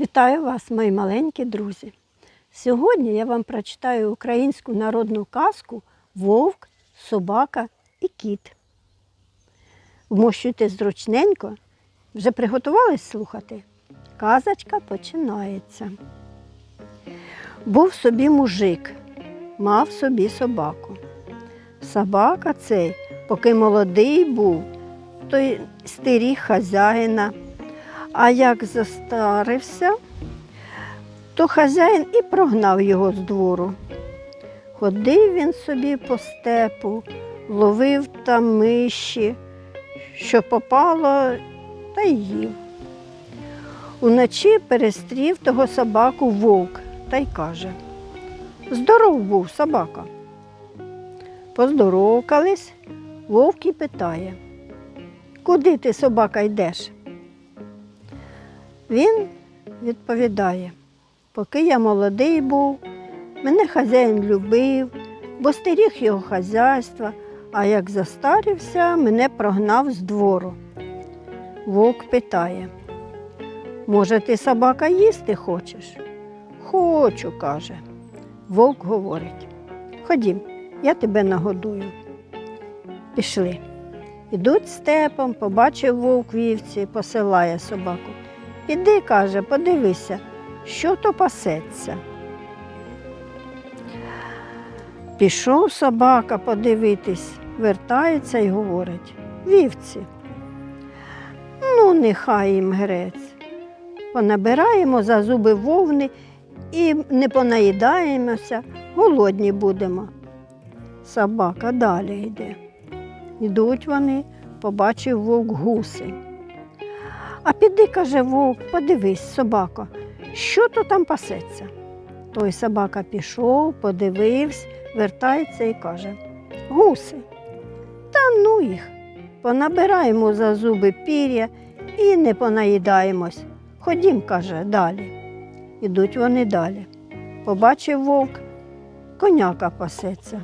Вітаю вас, мої маленькі друзі. Сьогодні я вам прочитаю українську народну казку Вовк, собака і кіт. Вмощуйте зручненько. Вже приготувались слухати? Казочка починається. Був собі мужик, мав собі собаку. Собака цей, поки молодий був, той стеріг хазяїна. А як застарився, то хазяїн і прогнав його з двору. Ходив він собі по степу, ловив там миші, що попало, та їв. Уночі перестрів того собаку вовк та й каже: Здоров був собака. Поздоровкались, вовк і питає, куди ти, собака, йдеш? Він відповідає, поки я молодий був, мене хазяїн любив, бо стеріг його хазяйства, а як застарився, мене прогнав з двору. Вовк питає, може, ти собака їсти хочеш? Хочу, каже. Вовк говорить, ходім, я тебе нагодую. Пішли. Ідуть степом, побачив вовк вівці, посилає собаку. Піди, каже, подивися, що то пасеться. Пішов собака подивитись, вертається і говорить вівці. Ну, нехай їм грець. Понабираємо за зуби вовни і не понаїдаємося, голодні будемо. Собака далі йде. Йдуть вони, побачив вовк гуси. А піди, каже вовк, подивись, собако, що то там пасеться. Той собака пішов, подивився, вертається і каже Гуси, та ну їх, понабираємо за зуби пір'я і не понаїдаємось. Ходім, каже, далі. Ідуть вони далі. Побачив вовк, коняка пасеться.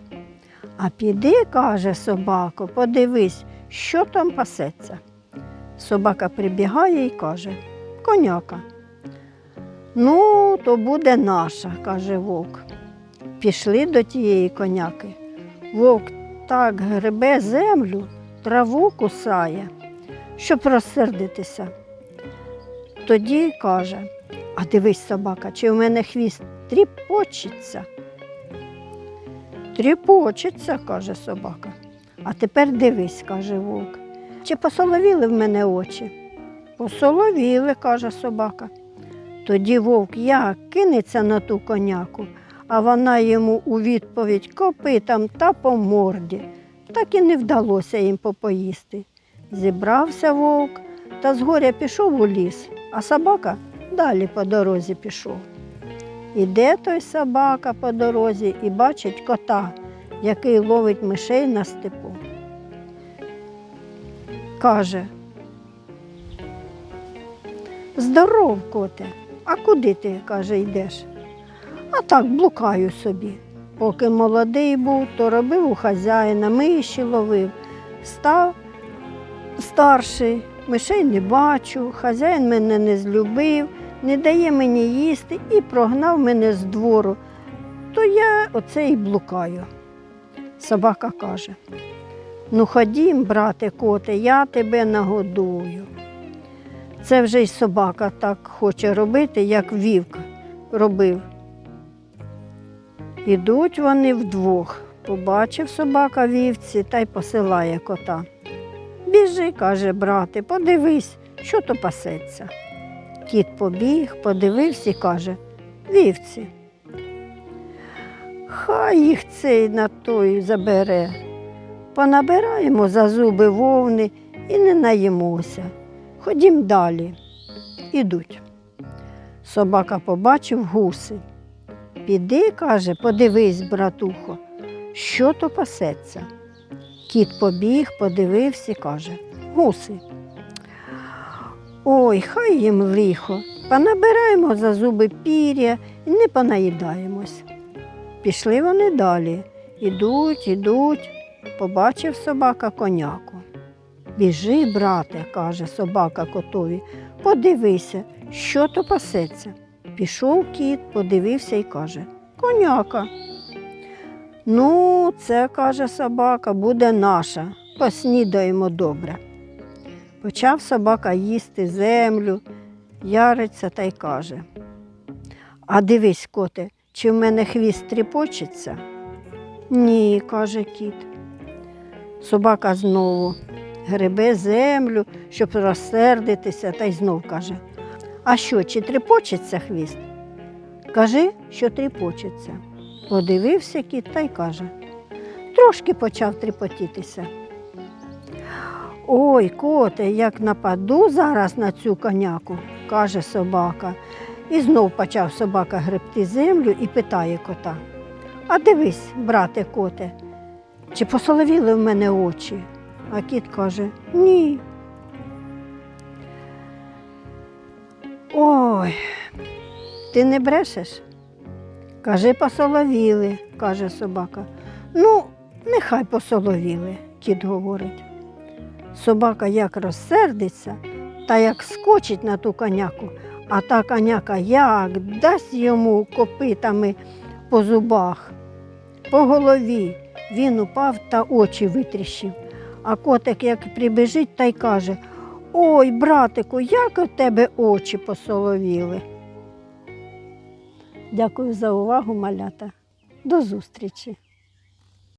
А піди, каже собако, подивись, що там пасеться. Собака прибігає і каже Коняка. Ну, то буде наша, каже вовк. Пішли до тієї коняки. Вовк так гребе землю, траву кусає, щоб розсердитися. Тоді каже, а дивись, собака, чи в мене хвіст тріпочеться. Тріпочеться, каже собака. А тепер дивись, каже вовк. Чи посоловіли в мене очі? Посоловіли, каже собака. Тоді вовк як кинеться на ту коняку, а вона йому у відповідь копитам та по морді. Так і не вдалося їм попоїсти. Зібрався вовк та згоря пішов у ліс, а собака далі по дорозі пішов. Іде той собака по дорозі і бачить кота, який ловить мишей на степу каже. Здоров, коте, а куди ти, каже, йдеш? А так блукаю собі. Поки молодий був, то робив у хазяїна, миші ловив. Став старший, мишей не бачу, хазяїн мене не злюбив, не дає мені їсти і прогнав мене з двору. То я оце і блукаю. Собака каже. Ну, ходім, брате коте, я тебе нагодую. Це вже й собака так хоче робити, як вівка робив. Ідуть вони вдвох. Побачив собака вівці та й посилає кота. Біжи, каже, брате, подивись, що то пасеться. Кіт побіг, подивився і каже вівці. Хай їх цей на той забере. Понабираємо за зуби вовни і не наїмося. Ходім далі. Ідуть. Собака побачив гуси. Піди, каже, подивись, братухо, що то пасеться. Кіт побіг, подивився каже гуси. Ой, хай їм лихо. Понабираємо за зуби пір'я і не понаїдаємось. Пішли вони далі. Ідуть, ідуть. Побачив собака коняку. Біжи, брате, каже собака котові, подивися, що то пасеться. Пішов кіт, подивився і каже: Коняка. Ну, це, каже собака, буде наша. Поснідаємо добре. Почав собака їсти землю, яриться та й каже. А дивись, коте, чи в мене хвіст тріпочеться? Ні, каже кіт. Собака знову гребе землю, щоб розсердитися, та й знов каже. А що, чи тріпочеться хвіст? Кажи, що тріпочеться. Подивився кіт та й каже. Трошки почав тріпотітися. Ой, коте, як нападу зараз на цю коняку, каже собака. І знов почав собака гребти землю і питає кота. А дивись, брате коте, чи посоловіли в мене очі? А кіт каже ні. Ой, ти не брешеш? Кажи, посоловіли, каже собака. Ну, нехай посоловіли, кіт говорить. Собака як розсердиться та як скочить на ту коняку, а та коняка як дасть йому копитами по зубах, по голові. Він упав та очі витріщив. А котик як прибіжить та й каже: Ой, братику, як у тебе очі посоловіли. Дякую за увагу, малята. До зустрічі!